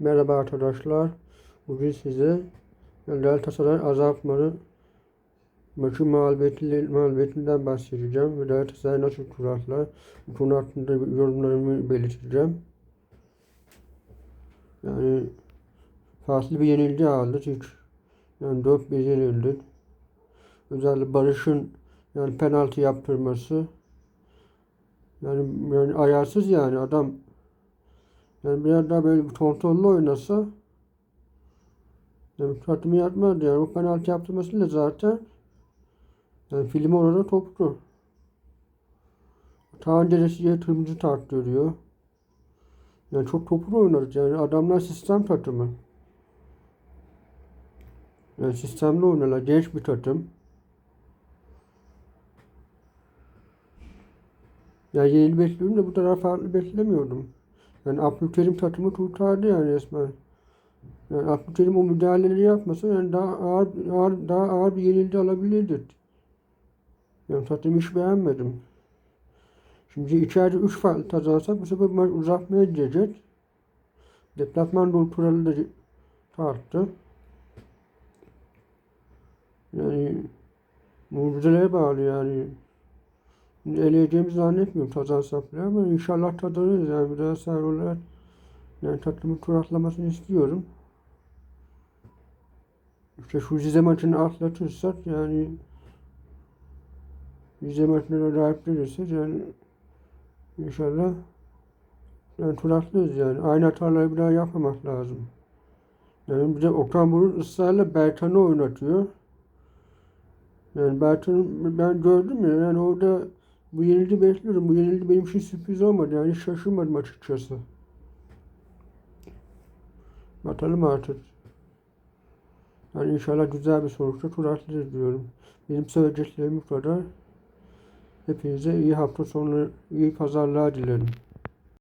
Merhaba arkadaşlar. Bugün size Galatasaray azaltmalı maçı mağlubiyeti- mağlubiyetinden bahsedeceğim. Ve Galatasaray nasıl tur atlar? Bu konu hakkında yorumlarımı belirteceğim. Yani farklı bir yenilgi aldık ilk. Yani 4-1 yenildik. Özellikle Barış'ın yani penaltı yaptırması yani, yani ayarsız yani adam yani biraz daha böyle kontrollü oynasa yani tatmin yapmazdı yani o penaltı yaptırmasıyla zaten yani film orada toptu. Ta dereceye kırmızı tarttırıyor. Yani çok toplu oynarız yani adamlar sistem takımı. Yani sistemli oynarlar. Genç bir takım. Ya yeni bekliyorum da bu kadar farklı beklemiyordum. Yani Abdülkerim takımı kurtardı yani resmen. Yani Abdülkerim o müdahaleleri yapmasa yani daha ağır, ağır daha ağır bir yenilgi alabilirdik. Yani takımı hiç beğenmedim. Şimdi içeride 3 farklı kazansak bu sefer maç uzatmaya gidecek. Deplasman gol kuralı da tarttı. Yani mucizelere bağlı yani. Şimdi eleyeceğimizi zannetmiyorum kazansak bile ama inşallah kazanırız yani bir daha sahip olarak yani takımın tur atlamasını istiyorum. İşte şu Rize maçını atlatırsak yani Rize maçına da galip gelirsek yani inşallah yani tur yani. Aynı hataları bir daha yapmamak lazım. Yani bir de Okan Buruk ısrarla Berkan'ı oynatıyor. Yani Berkan'ı ben gördüm ya yani orada bu yenilgi bekliyorum. Bu yenilgi benim için sürpriz olmadı. Yani şaşırmadım açıkçası. Bakalım artık. Yani inşallah güzel bir sonuçta tur diyorum. Benim söyleyeceklerim bu kadar. Hepinize iyi hafta sonu, iyi pazarlar dilerim.